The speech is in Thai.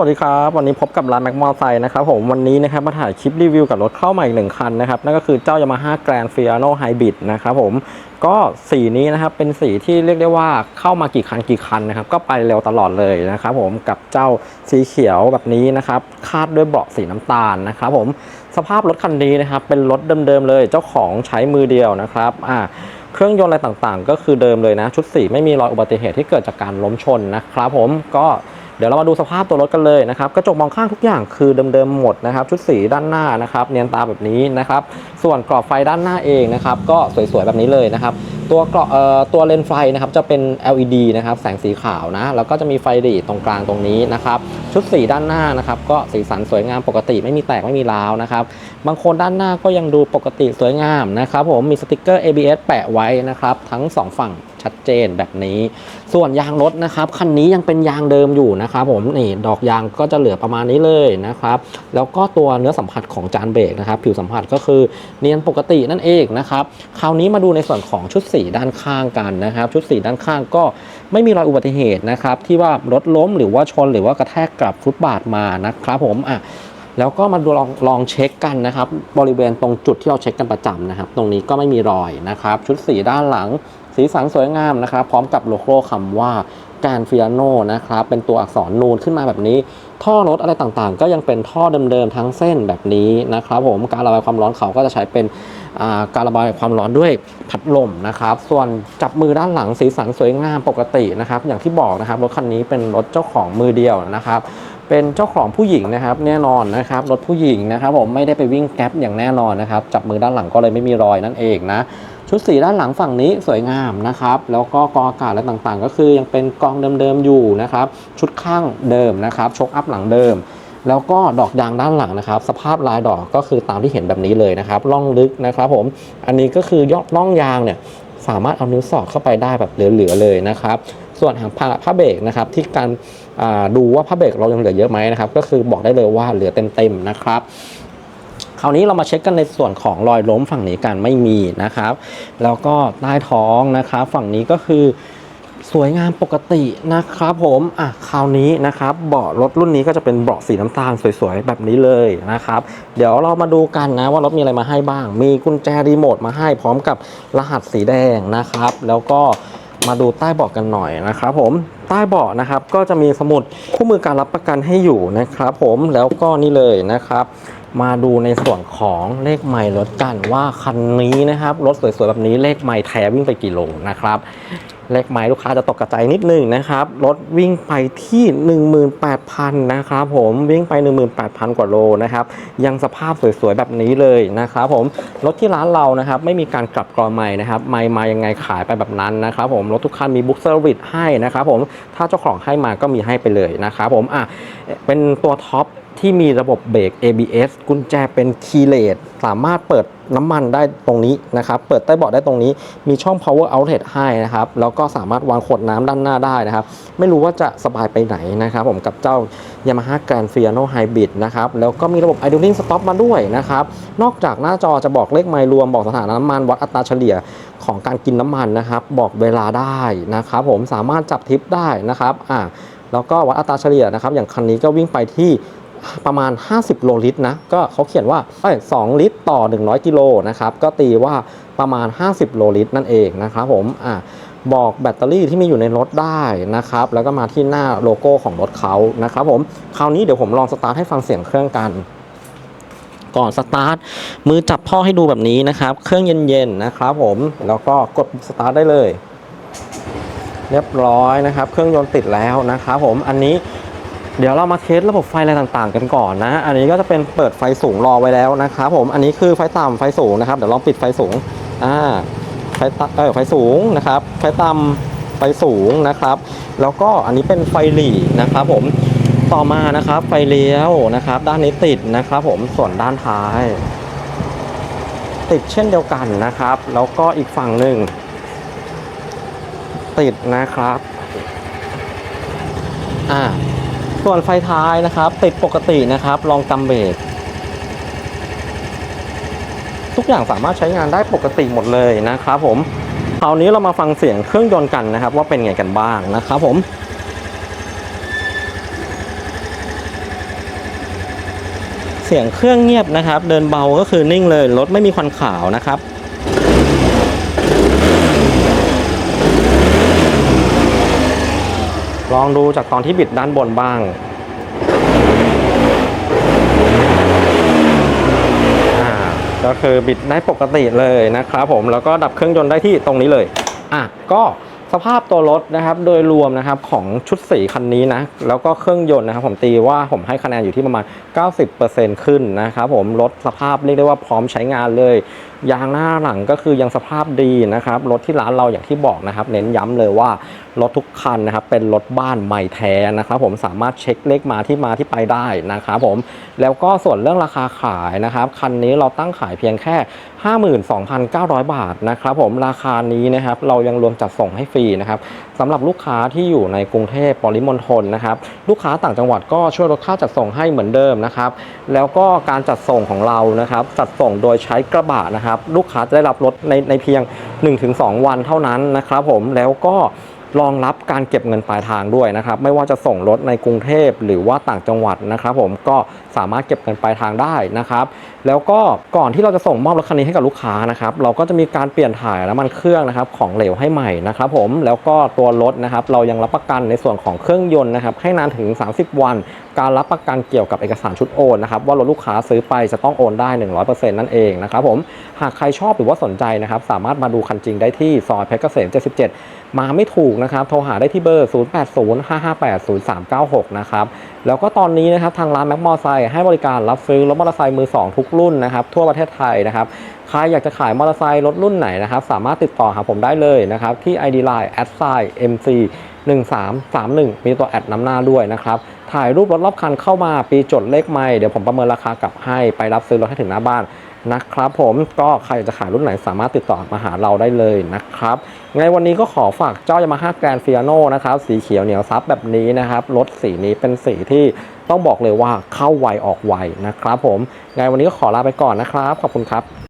สวัสดีครับ วันนี้พบกับร้านแม็กมอไซค์นะครับผมวันนี้นะครับมาถ่ายคลิปรีวิวกับรถเข้าใหม่อีกหนึ่งคันนะครับนั่นก็คือเจ้า Yamaha Grand Fiano Hybrid นะครับผมก็สีนี้นะครับเป็นสีที่เรียกได้ว่าเข้ามากี่คันกี่คันนะครับก็ไปเร็วตลอดเลยนะครับผมกับเจ้าสีเขียวแบบนี้นะครับคาดด้วยเบาะสีน้ำตาลนะครับผมสภาพรถคันนี้นะครับเป็นรถเดิมๆเลยเจ้าของใช้มือเดียวนะครับอ่าเครื่องยนต์อะไรต่างๆ ก็คือเดิมเลยนะชุดสีไม่มีรอยอุบัติเหตุที่เกิดจากการล้มชนนะครับผมก็ เดี๋ยวเรามาดูสภาพตัวรถกันเลยนะครับกระจกมองข้างทุกอย่างคือเดิมๆหมดนะครับ ชุดสีด้านหน้านะครับ เนียนตาแบบนี้นะครับ ส่วนกรอบไฟด้านหน้าเองนะครับ ก็สวยๆแบบนี้เลยนะครับ ตัวกรอบเอ่อตัวเลนส์ไฟนะครับจะเป็น LED นะครับ แสงสีขาวนะ แล้วก็จะมีไฟหลีตรงกลางตรงนี้นะครับ ชุดสีด้านหน้านะครับ ก็สีสันสวยงามปกติไม่มีแตกไม่มีร้าวนะครับ บางคนด้านหน้าก็ยังดูปกติสวยงามนะครับ ผมมีสติกเกอร์ ABS แปะไว้นะครับ ทั้ง 2 ฝั่ง ชัดเจนแบบนี้ ส่วนยางรถนะครับคันนี้ยังเป็นยางเดิมอยู่นะครับผมนี่ดอกยางก็จะเหลือประมาณนี้เลยนะครับแล้วก็ตัวเนื้อสัมผัสของจานเบรกนะครับผิวสัมผัสก็คือเนียนปกตินั่นเองนะครับคราวนี้มาดูในส่วนของชุดสีด้านข้างกันนะครับ ชุดสีด้านข้างก็ไม่มีรอยอุบัติเหตุนะครับที่ว่ารถล้มหรือว่าชนหรือว่ากระแทกกับฟุตบาทมานะครับผมอะแล้วก็มาดูลองลองเช็คกันนะครับ บริเวณตรงจุดที่เราเช็คกันประจำนะครับ ตรงนี้ก็ไม่มีรอยนะครับ ชุดสีด้านหลัง สีสันสวยงามนะครับ พร้อมกับโลโก้คำว่าการฟิอาโนนะครับ เป็นตัวอักษรนูนขึ้นมาแบบนี้ ท่อรถอะไรต่างๆ ก็ยังเป็นท่อเดิมๆทั้งเส้นแบบนี้นะครับผมการระบายความร้อนเขาก็จะใช้เป็นการระบายความร้อนด้วยพัดลมนะครับ ส่วนจับมือด้านหลังสีสันสวยงามปกตินะครับ อย่างที่บอกนะครับรถคันนี้เป็นรถเจ้าของมือเดียวนะครับเป็นเจ้าของผู้หญิงนะครับแน่นอนนะครับรถผู้หญิงนะครับผมไม่ได้ไปวิ่งแก๊ปอย่างแน่นอนนะครับจับมือด้านหลังก็เลยไม่มีรอยนั่นเองนะ ชุดสีด้านหลังฝั่งนี้สวยงามนะครับแล้วก็กองอากาศและต่างๆ ก็คือยังเป็นกองเดิมๆอยู่นะครับชุดข้างเดิมนะครับชกอัพหลังเดิม แล้วก็ดอกยางด้านหลังนะครับ สภาพลายดอกก็คือตามที่เห็นแบบนี้เลยนะครับร่องลึกนะครับผมอันนี้ก็คือยอดร่องยางเนี่ยสามารถเอานิ้วสอดเข้าไปได้แบบเหลือๆเลยนะครับส่วนหางผ้าผ้าเบรกนะครับที่การดูว่าผ้าเบรกเรายังเหลือเยอะไหมนะครับก็คือบอกได้เลยว่าเหลือเต็มๆนะครับ คราวนี้เรามาเช็คกันในส่วนของรอยล้มฝั่งนี้กันไม่มีนะครับ แล้วก็ใต้ท้องนะครับ ฝั่งนี้ก็คือสวยงามปกตินะครับผมอะคราวนี้นะครับเบาะรถรุ่นนี้ก็จะเป็นเบาะสีน้ำตาลสวยๆ แบบนี้เลยนะครับ เดี๋ยวเรามาดูกันนะว่ารถมีอะไรมาให้บ้าง มีกุญแจรีโมทมาให้พร้อมกับรหัสสีแดงนะครับ แล้วก็มาดูใต้เบาะกันหน่อยนะครับผมใต้เบาะนะครับก็จะมีสมุดคู่มือการรับประกันให้อยู่นะครับผมแล้วก็นี่เลยนะครับ มาดูในส่วนของเลขไมล์รถกันว่าคันนี้นะครับรถสวยๆแบบนี้เลขไมล์แท้วิ่งไปกี่โลนะครับ เลขไมล์ลูกค้าจะตกกระจายนิดนึงนะครับรถวิ่งไปที่ 18,000นะครับผมวิ่งไป 18,000 กว่าโลนะครับยังสภาพสวยๆแบบนี้เลยนะครับผมรถที่ร้านเรานะครับไม่มีการกลับกรอใหม่นะครับไม่มายังไงขายไปแบบนั้นนะครับผมรถทุกคันมีบุ๊กเซอร์วิสให้นะครับผมถ้าเจ้าของให้มาก็มีให้ไปเลยนะครับผมอะเป็นตัวท็อป ที่มีระบบเบรก ABS กุญแจเป็นคีย์เลสสามารถเปิดน้ำมันได้ตรงนี้นะครับ เปิดใต้เบาะได้ตรงนี้ มีช่อง power outlet ให้นะครับ แล้วก็สามารถวางขวดน้ำด้านหน้าได้นะครับ ไม่รู้ว่าจะสบายไปไหนนะครับ ผมกับเจ้า Yamaha Grand Fiano Hybrid นะครับ แล้วก็มีระบบ idling stop มาด้วยนะครับ นอกจากหน้าจอจะบอกเลขไมล์รวม บอกสถานะน้ำมัน วัดอัตราเฉลี่ยของการกินน้ำมันนะครับ บอกเวลาได้นะครับ ผมสามารถจับทิปได้นะครับ อ่าแล้วก็วัดอัตราเฉลี่ยนะครับ อย่างคันนี้ก็วิ่งไปที่ ประมาณ 50 โลลิตรนะ ก็เขาเขียนว่าเอ้ย2ลิตรต่อ 100 กิโลนะครับ ก็ตีว่าประมาณ 50 โลลิตรนั่นเองนะครับผมอ่าบอกแบตเตอรี่ที่มีอยู่ในรถได้นะครับ แล้วก็มาที่หน้าโลโก้ของรถเขานะครับผม คราวนี้เดี๋ยวผมลองสตาร์ทให้ฟังเสียงเครื่องกัน ก่อนสตาร์ทมือจับท่อให้ดูแบบนี้นะครับ เครื่องเย็นๆนะครับผม แล้วก็กดสตาร์ทได้เลย เรียบร้อยนะครับ เครื่องยนต์ติดแล้วนะครับผม อันนี้ เดี๋ยวเรามาเทสระบบไฟอะไรต่างๆ กันก่อนนะ อันนี้ก็จะเป็นเปิดไฟสูงรอไว้แล้วนะครับผม อันนี้คือไฟต่ำไฟสูงนะครับ เดี๋ยวลองปิดไฟสูง อ่า ไฟตเออไฟสูงนะครับ ไฟต่ำไฟสูงนะครับ แล้วก็อันนี้เป็นไฟหลีนะครับผม ต่อมานะครับไฟเลี้ยวนะครับ ด้านนี้ติดนะครับผม ส่วนด้านท้าย ติดเช่นเดียวกันนะครับ แล้วก็อีกฝั่งหนึ่งติดนะครับ อ่า ส่วนไฟท้ายนะครับ ติดปกตินะครับลองกำเบรกทุกอย่างสามารถใช้งานได้ปกติหมดเลยนะครับผมคราวนี้เรามาฟังเสียงเครื่องยนต์กันนะครับ ว่าเป็นไงกันบ้างนะครับผมเสียงเครื่องเงียบนะครับ เดินเบาก็คือนิ่งเลยรถไม่มีควันขาวนะครับ ลองดูจากตอนที่บิดด้านบนบ้างอ่าก็คือบิดได้ปกติเลยนะครับผม แล้วก็ดับเครื่องยนต์ได้ที่ตรงนี้เลย อะ ก็สภาพตัวรถนะครับโดยรวมนะครับของชุดสีคันนี้นะ แล้วก็เครื่องยนต์นะครับผมตีว่าผมให้คะแนนอยู่ที่ประมาณ 90%ขึ้นนะครับผมรถสภาพเรียกได้ว่าพร้อมใช้งานเลยยางหน้าหลังก็คือยังสภาพดีนะครับ รถที่ร้านเราอย่างที่บอกนะครับ เน้นย้ำเลยว่ารถทุกคันนะครับ เป็นรถบ้านใหม่แท้นะครับ ผมสามารถเช็คเลขมาที่มาที่ไปได้นะครับผมแล้วก็ส่วนเรื่องราคาขายนะครับ คันนี้เราตั้งขายเพียงแค่ 52,900 บาทนะครับผมราคานี้นะครับเรายังรวมจัดส่งให้ฟรีนะครับสำหรับลูกค้าที่อยู่ในกรุงเทพปริมณฑลนะครับ ลูกค้าต่างจังหวัดก็ช่วยลดค่าจัดส่งให้เหมือนเดิมนะครับ แล้วก็การจัดส่งของเรานะครับ จัดส่งโดยใช้กระบะนะครับลูกค้าจะได้รับรถในในเพียง 1-2 วันเท่านั้นนะครับผมแล้วก็ รองรับการเก็บเงินปลายทางด้วยนะครับไม่ว่าจะส่งรถในกรุงเทพหรือว่าต่างจังหวัดนะครับ ผมก็สามารถเก็บเงินปลายทางได้นะครับ แล้วก็ก่อนที่เราจะส่งมอบรถคันนี้ให้กับลูกค้านะครับ เราก็จะมีการเปลี่ยนถ่ายน้ำมันเครื่องนะครับของเหลวให้ใหม่นะครับผมแล้วก็ตัวรถนะครับเรายังรับประกันในส่วนของเครื่องยนต์นะครับให้นานถึง 30 วัน การรับประกันเกี่ยวกับเอกสารชุดโอนนะครับว่ารถลูกค้าซื้อไปจะต้องโอนได้ 100%นั่นเองนะครับผมหากใครชอบหรือว่าสนใจนะครับสามารถมาดูคันจริงได้ที่ซอยเพชรเกษม77 มาไม่ถูกนะครับโทรหาได้ที่เบอร์ 0805580396 นะครับแล้วก็ตอนนี้นะครับทางร้านแม็กมอไซค์ให้บริการรับซื้อรถมอเตอร์ไซค์มือ 2 ทุกรุ่นนะครับทั่วประเทศไทยนะครับใครอยากจะขายมอเตอร์ไซค์รถรุ่นไหนนะครับสามารถติดต่อหาผมได้เลยนะครับที่ ID Line a d s i MC 1331 มีตัวแอดนำหน้าด้วยนะครับถ่ายรูปรถรอบคันเข้ามาปีจดเลขไม่เดี๋ยวผมประเมินราคากลับให้ไปรับซื้อรถให้ถึงหน้าบ้าน นะครับผมก็ใครอยากจะขายรุ่นไหนสามารถติดต่อมาหาเราได้เลยนะครับไงวันนี้ก็ขอฝากเจ้ายามาฮ่าแกรนฟิอาโนนะครับสีเขียวเหนียวซับแบบนี้นะครับรถสีนี้เป็นสีที่ต้องบอกเลยว่าเข้าไวออกไวนะครับผมไงวันนี้ก็ขอลาไปก่อนนะครับ ขอบคุณครับ